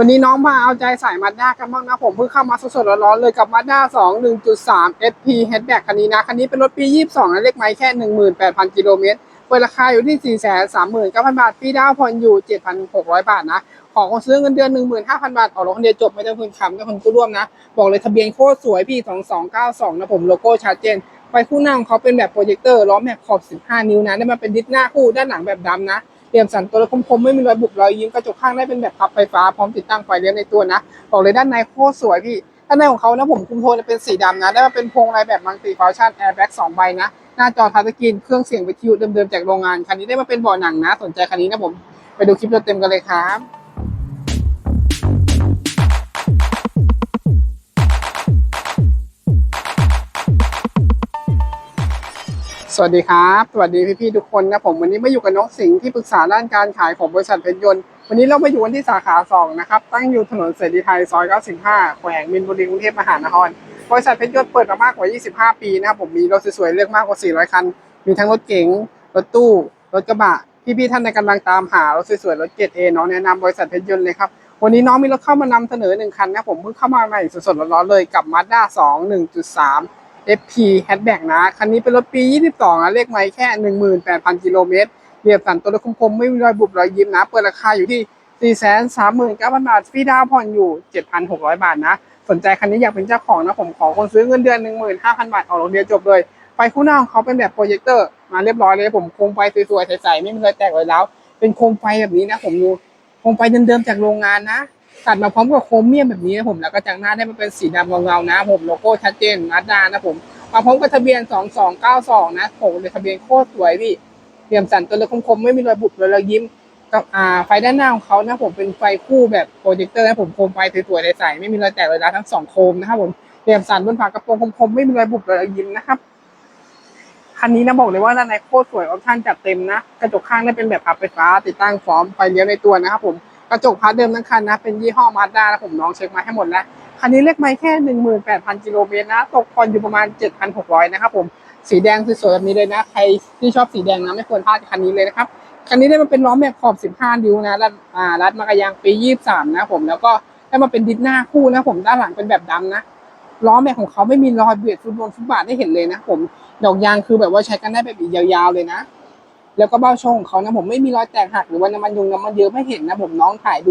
วันนี้น้องมาเอาใจใส่มาด้ากันบ้างนะ ผมเพิ่งเข้ามาสดๆร้อนๆเลยกับมาด้า2 1.3 SP Hatchback คันนี้นะ คันนี้เป็นรถปี 22 นะเลขไม้แค่ 18,000 กิโลเมตรเปิดราคาอยู่ที่ 439,000 บาทพี่ดาวผ่อนอยู่ 7,600 บาทนะ ขอคนซื้อเงินเดือน 15,000 บาท ออกรถคนเดียวจบไม่ต้องพึ่งคำไม่ต้องคนกู้ร่วมนะ บอกเลยทะเบียนโคตรสวยพี่2292 นะผมโลโก้ชัดเจน ไฟคู่หน้าของเขาเป็นแบบโปรเจคเตอร์ล้อแม็กขอบ 15 นิ้วนะได้มาเป็นดิสหน้าคู่ด้านหลังแบบดำนะ เตรียมสันตัวคมๆไม่มีรอยบุบรอยยิ้มกระจกข้างได้เป็นแบบพับไฟฟ้าพร้อมติดตั้งไฟเลี้ยวในตัวนะบอกเลยด้านในโคตรสวยพี่ด้านในของเขานะผมคุมโทนเป็นสีดำนะได้มาเป็นพวงลายแบบมัลติฟังก์ชันแอร์แบ็กสองใบนะหน้าจอทัชสกรีนเครื่องเสียงวิทยุเดิมๆจากโรงงานคันนี้ได้มาเป็นเบาะหนังนะ สนใจคันนี้นะผมไปดูคลิปเต็มกันเลยครับ สวัสดีครับ สวัสดีพี่ๆทุกคนนะผมวันนี้มาอยู่กับน้องสิงห์ที่ปรึกษาด้านการขายของบริษัทเพชรยนต์วันนี้เรามาอยู่ที่สาขา2นะครับตั้งอยู่ถนนเสรีไทยซอย 95แขวงมินบุรีกรุงเทพมหานครบริษัทเพชรยนต์เปิดมามากกว่า 25 ปีนะครับผมมีรถสวยๆเลือกมากกว่า 400 คัน มีทั้งรถเก๋งรถตู้รถกระบะพี่ๆท่านในกำลังตามหารถสวยๆรถเกรดเอน้องแนะนำบริษัทเพชรยนต์เลยครับวันนี้น้องมีรถเข้ามานำเสนอหนึ่งคันนะผมเพิ่งเข้ามาใหม่สดๆร้อนๆเลยกับ Mazda 2 1.3 FP Hatchback นะ คันนี้เป็นรถปี 22 นะ เลขไมล์แค่ 18,000 กิโลเมตรเรียบสันตัวรถคมๆ ไม่มีรอยบุบรอยยิ้มนะ เปิดราคาอยู่ที่ 439,000 บาทฟรีดาวผ่อนอยู่ 7,600 บาทนะ สนใจคันนี้อยากเป็นเจ้าของนะ ผมขอคนซื้อเงินเดือน 15,000 บาท ออกรถเดียวจบเลย ไฟคู่หน้าของเขาเป็นแบบโปรเจคเตอร์ มาเรียบร้อยเลย ผมโคมไฟสวยๆใสๆไม่มีรอยแตกรอยร้าวเป็นโคมไฟแบบนี้นะ ผมดูโคมไฟเดิมๆจากโรงงานนะ ตัดมาพร้อมกับโครเมียมแบบนี้นะผมแล้วก็จากหน้าได้มาเป็นสีดำเงาๆนะผมโลโก้ชัดเจนมาด้านะผมมาพร้อมกับทะเบียน 2292 นะโอ้เลยทะเบียนโคตรสวยพี่เหลี่ยมสันตัวเล็กคมๆไม่มีรอยบุบรอยยิ้มกับอ่าไฟด้านหน้าของเขานะผมเป็นไฟคู่แบบโปรเจคเตอร์นะผมโคมไฟสวยๆใสๆไม่มีรอยแตกรอยร้าวทั้งสองโคมนะครับผมเหลี่ยมสันบนฝากระโปรงคมๆไม่มีรอยบุบรอยยิ้มนะครับคันนี้นะบอกเลยว่าด้านในโคตรสวยออปชั่นจัดเต็มนะกระจกข้างได้เป็นแบบพับไฟฟ้าติดตั้งพร้อมไฟเลี้ยวในตัวนะครับผม กระจกพาร์ทเดิมทั้งคันนะ เป็นยี่ห้อมาสด้านะผมน้องเช็คมาให้หมดแล้ว คันนี้เลขไม่แค่ 18,000กิโลเมตรนะ ตกผ่อนอยู่ประมาณ 7,600 นะครับผม สีแดงสวยๆแบบนี้เลยนะ ใครที่ชอบสีแดงนะไม่ควรพลาดคันนี้เลยนะครับ คันนี้ได้มาเป็นล้อแม็กขอบ 15 นิ้วนะรัดอ่ารัดมากระยางปี 23 นะผมแล้วก็ได้มาเป็นดิสหน้าคู่นะผมด้านหลังเป็นแบบดำนะล้อแม็กของเขาไม่มีรอยเบียดฟุตบอลฟุตบาทได้เห็นเลยนะผมดอกยางคือแบบว่าใช้กันได้แบบยาวๆเลยนะ แล้วก็เบ้าช่องของเขานะผมไม่มีรอยแตกหักหรือว่าน้ำมันยุงน้ำมันเยอะไม่เห็นนะผมน้องถ่ายดู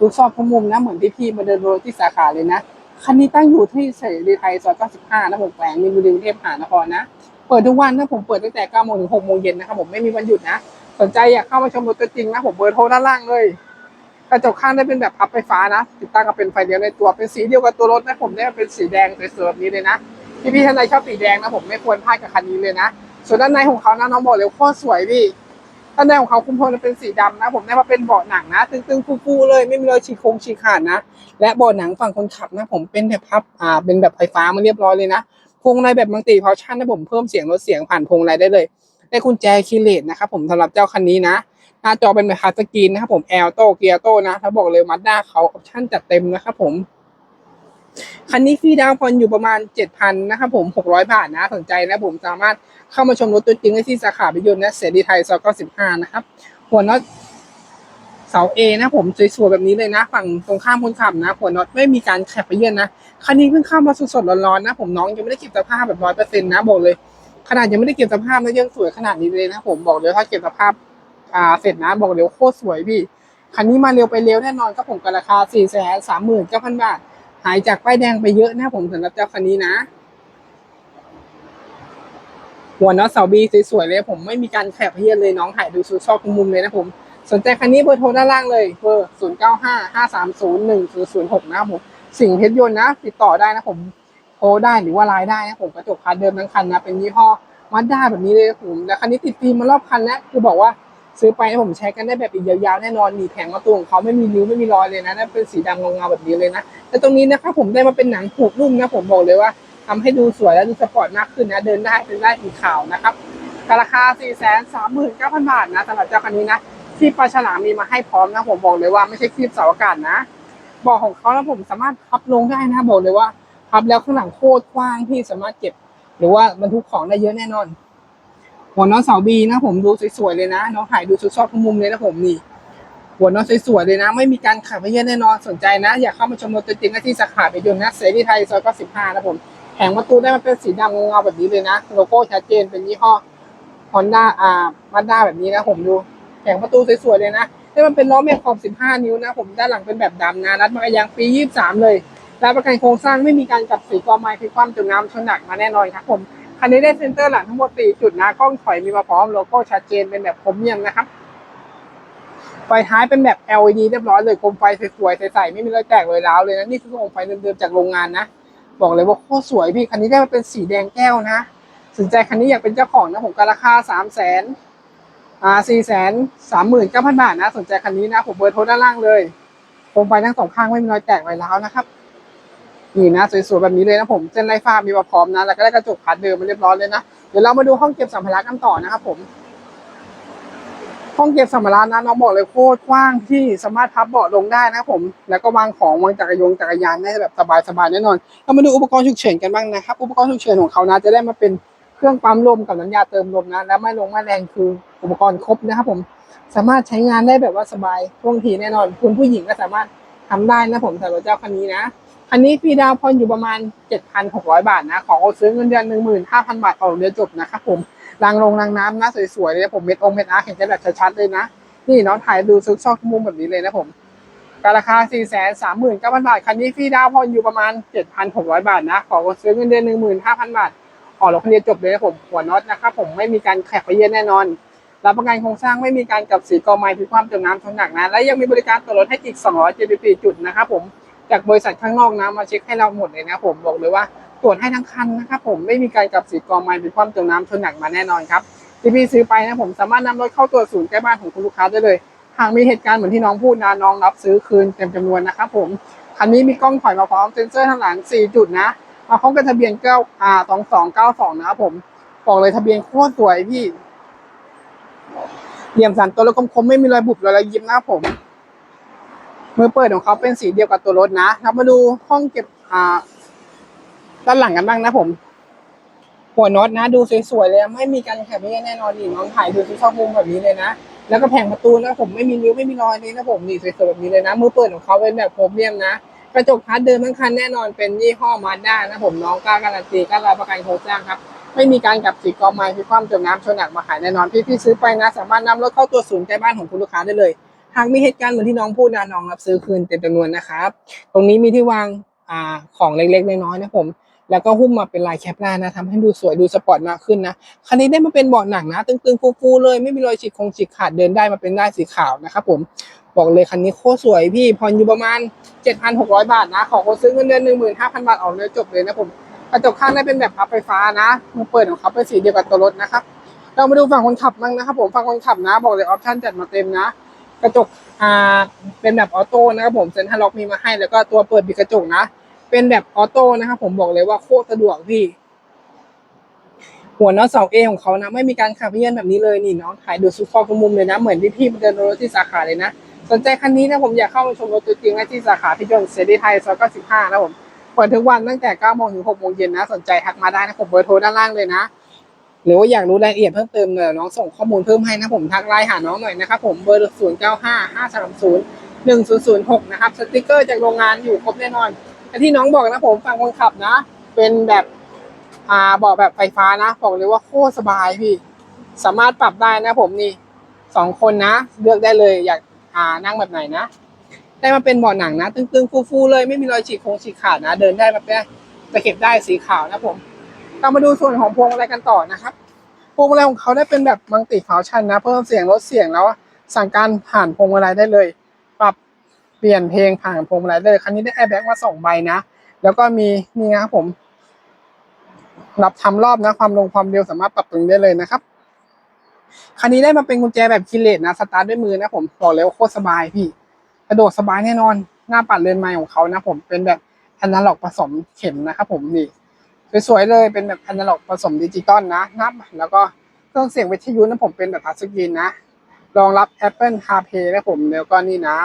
ดูซอบทุกมุมนะเหมือนที่พี่มาเดินรถที่สาขาเลยนะคันนี้ตั้งอยู่ที่เสรีไทยซอย95นะผมแขวงมินบุรีกรุงเทพมหานครนะเปิดทุกวันนะผมเปิดตั้งแต่9โมงถึง6โมงเย็นนะครับผมไม่มีวันหยุดนะ สนใจอยากเข้ามาชมรถตัวจริงนะผมเบอร์โทรด้านล่างเลยกระจกข้างได้เป็นแบบพับไฟฟ้านะติดตั้งกับเป็นไฟเลี้ยวในตัวเป็นสีเดียวกับตัวรถนะผมได้เป็นสีแดงสวยๆแบบนี้เลยนะพี่พี่ๆท่านใดชอบสีแดงนะผมไม่ควรพลาดกับคันนี้เลยนะ ส่วนด้านในของเขานะน้องบอกเลยโคตรสวยพี่ด้านในของเขาคุมโทนเป็นสีดำนะ ผมได้มาเป็นเบาะหนังนะ ตึงๆฟูๆเลยไม่มีรอยฉีกโคงฉีกขาดนะ และเบาะหนังฝั่งคนขับนะ ผมเป็นแบบพับอ่าเป็นแบบไฟฟ้ามาเรียบร้อยเลยนะพวงมาลัยแบบมัลติพาวชั่นนะผมเพิ่มเสียงลดเสียงผ่านพวงมาลัยได้เลย ได้กุญแจคีเลสนะครับผมสำหรับเจ้าคันนี้นะหน้าจอเป็นแบบทัชสกรีนนะครับผมแอลโตเกียร์โตนะถ้าบอกเลยมาด้าเขาออปชั่นจัดเต็มนะครับผม คันนี้ฟรีดาวผ่อนอยู่ประมาณ 7,000นะครับผม 600 บาทนะ สนใจนะผมสามารถเข้ามาชมรถตัวจริงได้ที่สาขาพิยนต์นะเสรีไทยซอย95 นะครับ หัวน็อตเสาเอนะผมสวยๆแบบนี้เลยนะ ฝั่งตรงข้ามคนขับนะ หัวน็อตไม่มีการแคบไปเยื่อนนะ คันนี้เพิ่งเข้ามาสดๆร้อนๆนะ ผมน้องยังไม่ได้เก็บสภาพแบบร้อยเปอร์เซ็นต์นะบอกเลย ขนาดยังไม่ได้เก็บสภาพนะยังสวยขนาดนี้เลยนะ ผมบอกเลยถ้าเก็บสภาพอ่าเสร็จนะบอกเลยว่าโคตรสวยพี่คันนี้มาเร็วไปเร็วแน่นอนครับผมกับราคา4 3 9 0 0 0บาท หายจากป้ายแดงไปเยอะนะผมสำหรับเจ้าคันนี้นะ หัวน็อตเสาบีสวยๆเลยผมไม่มีการแคบเพี้ยนเลยน้องถ่ายดูซูชอบทุกมุมเลยนะผมสนใจคันนี้เบอร์โทรด้านล่างเลยเบอร์0 9 5 5 3 0 1 0 0 6นะครับผมสิ่งเพชรยนต์นะ ติดต่อได้นะผมโทรได้หรือว่าไลน์ได้นะผมกระจกคันเดิมทั้งคันนะเป็นยี่ห้อมาด้าแบบนี้เลยนะผมแล้วคันนี้ติดฟิล์มมารอบคันแล้วคือบอกว่า ซื้อไปนะผมใช้กันได้แบบอีกยาวๆแน่นอนมีแผงมาตัวของเขาไม่มีริ้วไม่มีรอยเลยนะนั่นเป็นสีดำเงาๆแบบนี้เลยนะแต่ตรงนี้นะครับผมได้มาเป็นหนังผูกนุ่มนะผมบอกเลยว่าทำให้ดูสวยและดูสปอร์ตมากขึ้นนะเดินได้เป็นได้สีขาวนะครับราคา 4 3 9 0 0 0 บาทนะสำหรับเจ้าคันนี้นะที่ปลาฉลามมีมาให้พร้อมนะผมบอกเลยว่าไม่ใช่คลิปเสาอากาศนะเบอกของเขาแล้วผมสามารถพับลงได้นะบอกเลยว่าพับแล้วข้างหลังโคตรกว้างที่สามารถเก็บ หรือว่าบรรทุกของได้เยอะแน่นอน หัวน้องเสาบีนะผมดูสวยๆเลยนะน้องถ่ายดูสุดชอบทุกมุมเลยนะผมนี่ หัวนอตสวยๆเลยนะ ไม่มีการขัดเยียนแน่นอนสนใจนะ อยากเข้ามาชมรถตัวจริงได้ที่สาขาไปยนต์นะเสรีไทยซอยก็สิบห้านะผมแผงประตูได้มาเป็นสีดำเงาแบบนี้เลยนะโลโก้ชัดเจนเป็นยี่ห้อ Honda อ่ามาด้าแบบนี้นะผมดูแผงประตูสวยๆเลยนะได้มันเป็นล้อแม็กขอบ 15 นิ้วนะผมด้านหลังเป็นแบบดำนะรัดมากระยางปี 23 เลยรับประกันโครงสร้างไม่มีการกลับสีกอไม้พลิกคว่ำจมน้ำชนหนักมาแน่นอนครับผม คันนี้ได้เซ็นเตอร์หลังทั้งหมด4จุดนะกล้องถอยมีมาพร้อมโลโก้ชัดเจนเป็นแบบพรมเมียมนะครับไฟท้ายเป็นแบบ LED เรียบร้อยเลยโคมไฟสวยๆใสๆไม่มีรอยแตกเลยร้าวเลยนะนี่คือโคมไฟเดิมๆจากโรงงานนะบอกเลยว่าโคตรสวยพี่คันนี้ได้มาเป็นสีแดงแก้วนะสนใจคันนี้อยากเป็นเจ้าของนะผมก็ราคาสามแสนอ่าสี่แสนสามหมื่นเก้าพันบาทนะ สนใจคันนี้นะผมเบอร์โทรด้านล่างเลยโคมไฟทั้งสองข้างไม่มีรอยแตกรอยร้าวนะครับ นี่นะสวยๆแบบนี้เลยนะผมเส้นไร้ฟ้ามีมาพร้อมนะแล้วก็ได้กระจกพัดเดิมมาเรียบร้อยเลยนะเดี๋ยวเรามาดูห้องเก็บสัมภาระกันต่อนะครับผมห้องเก็บสัมภาระนะน้องบอกเลยโคตรกว้างที่สามารถพับเบาะลงได้นะครับผม แล้วก็วางของวางจักรยงจักรยานได้แบบสบายๆแน่นอนเรามาดูอุปกรณ์ฉุกเฉินกันบ้างนะครับ อุปกรณ์ฉุกเฉินของเขานะจะได้มาเป็นเครื่องปั๊มลมกับน้ำยาเติมลมนะและไม่ลงไม่แรงคืออุปกรณ์ครบนะครับผมสามารถใช้งานได้แบบว่าสบายท่วงทีแน่นอน คุณผู้หญิงก็สามารถทำได้นะผมสำหรับเจ้าคันนี้นะ คันนี้พี่ดาวพรอยู่ประมาณ 7,600 บาทนะ ของโอซื้อเงินเดือน 15,000 บาทออกเดือนจบนะครับผมรางลงรางน้ำนะสวยๆเลยผมเม็ดองเม็ดอาร์เห็นจะแบบชัดๆเลยนะ นี่น้องถ่ายดูซุกซอกมุมแบบนี้เลยนะผมราคา 4 3 9 0 0 0 บาท คันนี้พี่ดาวพรอยู่ประมาณ 7,600 บาทนะ ของโอซื้อเงินเดือน 15,000 บาท ออกรถคันเดียวจบเลยนะผมหัวน็อตนะครับผมไม่มีการแขกไปเย็นแน่นอนรับประกันโครงสร้างไม่มีการกับสีกอไม้พลิความจมน้ำชนหนักนะ และยังมีบริการต่อรถให้อีก200 GBP จุดนะครับผม จากบริษัทข้างนอกนะมาเช็คให้เราหมดเลยนะผมบอกเลยว่าตรวจให้ทั้งคันนะครับผมไม่มีการกลับสีกองไม้พลิกความจมน้ำชนหนักมาแน่นอนครับที่พี่ซื้อไปนะผมสามารถนำรถเข้าตรวจศูนย์ใกล้บ้านของคุณลูกค้าได้เลย หากมีเหตุการณ์เหมือนที่น้องพูดนะน้องรับซื้อคืนเต็มจำนวนนะครับผมคันนี้มีกล้องถอยมาพร้อมเซ็นเซอร์ทางหลัง 4 จุดนะมาพร้อมกับทะเบียนเก้าอ่าสองสองเก้าสองนะครับผมบอกเลยทะเบียนโคตรสวยพี่เหลี่ยมสันตัวรถคมๆไม่มีรอยบุบรอยระยิบนะครับผม มือเปิดของเขาเป็นสีเดียวกับตัวรถนะเรามาดูห้องเก็บอ่าด้านหลังกันบ้างนะผม หัวน็อตนะ ดูสวยๆเลยไม่มีการแคบไม่แน่นอนนี่น้องถ่ายดูที่ชอบมุมแบบนี้เลยนะแล้วก็แผงประตูนะผมไม่มีนิ้วไม่มีรอยเลยนะผมนี่สวยๆแบบนี้เลยนะมือเปิดของเขาเป็นแบบโครเมียมนะกระจกพัดเดิมทั้งคันแน่นอนเป็นยี่ห้อมาด้านะผมน้องกล้าการันตีกล้ารับประกันโครงสร้างครับไม่มีการกับสีกอไม้พิความจมน้ำชนหนักมาขายแน่นอนพี่พี่ซื้อไปนะ สามารถนำรถเข้าตัวศูนย์ใกล้บ้านของคุณลูกค้าได้เลย หากมีเหตุการณ์เหมือนที่น้องพูดนะน้องรับซื้อคืนเต็มจำนวนนะครับ ตรงนี้มีที่วางอ่าของเล็กๆน้อยๆนะผมแล้วก็หุ้มมาเป็นลายแคปหน้านะทำให้ดูสวยดูสปอร์ตมากขึ้นนะคันนี้ได้มาเป็นเบาะหนังนะ ตึงๆฟูๆเลยไม่มีรอยฉีกคงฉีกขาดเดินได้มาเป็นได้สีขาวนะครับผมบอกเลยคันนี้โคตรสวยพี่ผ่อนอยู่ประมาณ 7,600 บาทนะ ขอคนซื้อเงินเดือน15,000 บาทออกเลยจบเลยนะผมกระจกข้างได้เป็นแบบพับไฟฟ้านะมือเปิดของเขาเป็นสีเดียวกับตัวรถนะครับเรามาดูฝั่งคนขับบ้างนะครับผมฝั่งคนขับนะ บอกเลยออปชั่นจัดมาเต็มนะ กระจกอ่าเป็นแบบออโต้นะครับผมเซ็นทรัลล็อกมีมาให้แล้วก็ตัวเปิดปิดกระจกนะ เป็นแบบออโต้นะครับผมบอกเลยว่าโคตรสะดวกพี่หัวน็อตเสาเอของเขานะไม่มีการขับเยียนแบบนี้เลยนี่น้องถ่ายดูซุปฟอกมุมเลยนะ เหมือนที่พี่มาเดินรถที่สาขาเลยนะ สนใจคันนี้นะผมอยากเข้ามาชมรถตัวจริงนะที่สาขาพิจนเซรีไทยซอย95นะผมเปิดทุกวันตั้งแต่9โมงถึง6โมงเย็นนะ สนใจทักมาได้นะผมเบอร์โทรด้านล่างเลยนะ หรือว่าอยากรู้รายละเอียดเพิ่มเติมเนี่ยน้องส่งข้อมูลเพิ่มให้นะผมทักไลน์หาน้องหน่อยนะครับผมเบอร์ 0 9 5 5 3 0 1 0 0 6 นะครับสติกเกอร์จากโรงงานอยู่ครบแน่นอนแต่ที่น้องบอกนะผมฟังคนขับนะ เป็นแบบอ่าเบอกแบบไฟฟ้านะบอกเลยว่าโคตรสบายพี่ สามารถปรับได้นะผมนี่สองคนนะ เลือกได้เลยอยากอ่านั่งแบบไหนนะได้มาเป็นเบาะหนังนะ ตึงๆฟูๆเลยไม่มีรอยฉีกโครงฉีกขาดนะ เดินได้แบบนี้ยตะเข็บได้สีขาวนะผม เรามาดูส่วนของพวงมาลัยกันต่อนะครับพวงมาลัยของเขาได้เป็นแบบมัลติฟังก์ชันนะ เพิ่มเสียงลดเสียงแล้วสั่งการผ่านพวงมาลัยได้เลย ปรับเปลี่ยนเพลงผ่านพวงมาลัยได้เลยคันนี้ได้แอร์แบ็กมาสองใบนะ แล้วก็มีนี่นะครับผม รับทำรอบนะความลงความเร็วสามารถปรับตรงได้เลยนะครับคันนี้ได้มาเป็นกุญแจแบบคีย์เลสนะสตาร์ทด้วยมือนะผมบอกเลยว่าโคตรสบายพี่สะดวกสบายแน่นอน หน้าปัดเรนไม้ของเขานะผมเป็นแบบอนาล็อกผสมเข็มนะครับผมนี่ สวยๆเลยเป็นแบบอนาล็อกผสมดิจิตอลนะนับ แล้วก็เครื่องเสียงวิทยุนะผมเป็นแบบทัชสกรีนนะรองรับ Apple CarPlay นะผมแล้วก็นี่นะ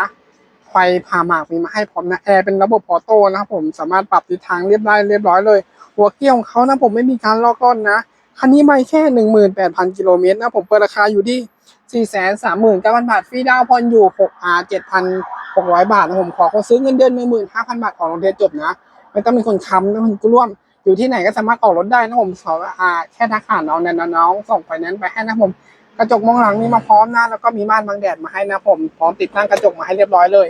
ไฟผ่าหมากมีมาให้พร้อมนะแอร์เป็นระบบออโต้นะครับผมสามารถปรับทิศทางเรียบร้อยเรียบร้อยเลย หัวเกี้ยวของเขานะผมไม่มีการลอกล่อนนะคันนี้ไม่แค่หนึ่งหมื่นแปดพันกิโลเมตรนะผมเปิดราคาอยู่ที่สี่แสนสามหมื่นเก้าพันบาทฟรีดาวน์ผ่อนอยู่หกอาเจ็ดพันหกร้อยบาทนะผมขอคนซื้อเงินเดือนหนึ่งหมื่นห้าพันบาทของโรงเรียนจบนะ ไม่ต้องเป็นคนค้ำไม่ต้องเป็นผู้ร่วม อยู่ที่ไหนก็สามารถออกรถได้นะผมขออ่าแค่ทักหาน้องเนี่ยน้องส่งไฟนนซ์ไปให้นะผมกระจกมองหลังนี่มาพร้อมนะแล้วก็มีม่านบังแดดมาให้นะผมพร้อมติดตั้งกระจกมาให้เรียบร้อยเลย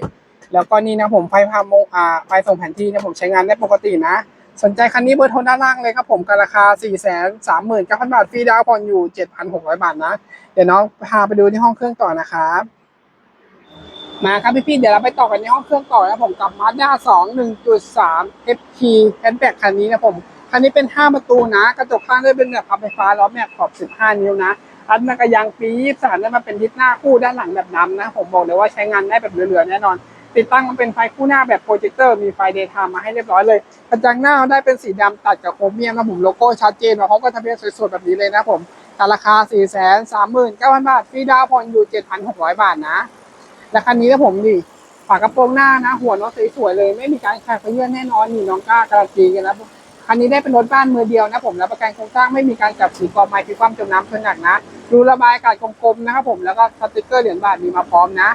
แล้วก็นี่นะผมไฟพามงอ่าไฟส่งแผนที่นะผมใช้งานได้ปกตินะ สนใจคันนี้เบอร์โทรด้านล่างเลยครับผมกับราคา 4 3 9 0 0 0 บาทฟรีดาวน์ผ่อนอยู่ 7,600 บาทนะ เดี๋ยวน้องพาไปดูที่ห้องเครื่องต่อนะครับ มาครับพี่ๆเดี๋ยวเราไปต่อกันในห้องเครื่องต่อนะผมกับ Mazda 2 1.3 FT Hatchback คันนี้นะผม คันนี้เป็น5ประตูนะ กระจกข้างด้วยเป็นแบบพับไฟฟ้าล้อแม็กขอบ15นิ้วนะ อันนักยางปี23ได้มาเป็นทิศหน้าคู่ด้านหลังแบบดำนะ ผมบอกเลยว่าใช้งานได้แบบเหลือๆแน่นอน ติดตั้งมันเป็นไฟคู่หน้าแบบโปรเจคเตอร์มีไฟเดย์ไทม์มาให้เรียบร้อยเลยกระจังหน้าได้เป็นสีดำตัดกับโครเมียมนะผมโลโก้ชัดเจนมาพร้อมกับทะเบียนสวยๆแบบนี้เลยนะผมแต่ราคา4 3 3 9 0 0 0บาทฟรีดาวน์ผ่อนอยู่7,600บาทนะ และคันนี้นะผมดิฝากระโปรงหน้านะ หัวน้องสวยๆเลย ไม่มีการขายเยื่อนแน่นอนนี่น้องกล้าการันตีกันแล้วคันนี้ได้เป็นรถบ้านมือเดียวนะผมรับประกันโครงสร้างไม่มีการจับสีกอไม้พิความจมน้ำเพื่อนหนักนะรูระบายอากาศกลมๆนะครับผมแล้วก็สติกเกอร์เหรียญบาทมีมาพร้อมนะ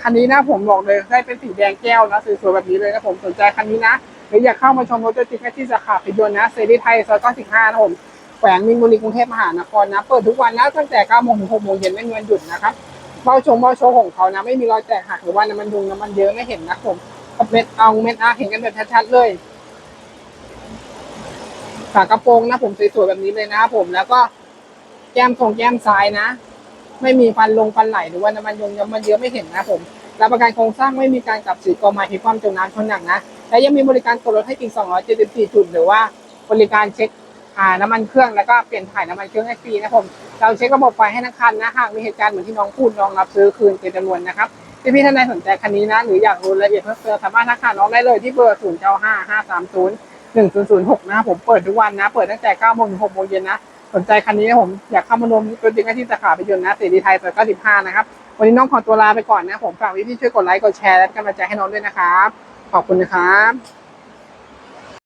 คันนี้นะผมบอกเลยได้เป็นสีแดงแก้วนะสวยๆแบบนี้เลยนะผมสนใจคันนี้นะหรืออยากเข้ามาชมรถจริงๆที่สาขาพิยนต์นะเซรีไทยซอย95นะผมแขวงมินบุรีกรุงเทพมหานครนะ เปิดทุกวันนะตั้งแต่9โมงถึง6โมงเย็นไม่มีวันหยุดนะครับ เบ้าชงเบ้าโชว์ของเขานะไม่มีรอยแตกหักหรือว่าน้ำมันดุงน้ำมันเยอะไม่เห็นนะผมเม็ดเอาเม็ดอาเห็นกันแบบชัดๆเลยฝากระโปรงนะผมสวยๆแบบนี้เลยนะครับผมแล้วก็แก้มทรงแก้มซ้ายนะ ไม่มีฟันลงฟันไหลหรือว่าน้ำมันยงน้ำมันเยอะไม่เห็นนะผมรับประกันโครงสร้างไม่มีการกลับสีกอไม้พิความจมน้ำชนหนักนะและยังมีบริการตรวจรถให้อีก274จุดหรือว่าบริการเช็ค อ่าน้ำมันเครื่องแล้วก็เปลี่ยนถ่ายน้ำมันเครื่องให้ฟรีนะผมเราเช็คระบบไฟให้ทั้งคันนะหากมีเหตุการณ์เหมือนที่น้องพูดน้องรับซื้อคืนเป็นจำนวนนะครับที่พี่ท่านใดสนใจคันนี้นะหรืออยากรู้รายละเอียดเพิ่มเติมสามารถทักหาน้องได้เลยที่เบอร์0 9 5 5 3 0 1 0 0 6นะครับผมเปิดทุกวันนะ เปิดตั้งแต่9โมงถึง6โมงเย็นนะสนใจคันนี้นะผมอยากเข้ามารวมตัวจริงที่สาขาไปยนต์นะเสรีไทยซอย95นะครับวันนี้น้องขอตัวลาไปก่อนนะผมฝากพี่ๆช่วยกดไลค์กดแชร์และกำลังใจให้น้องด้วยนะครับขอบคุณนะครับ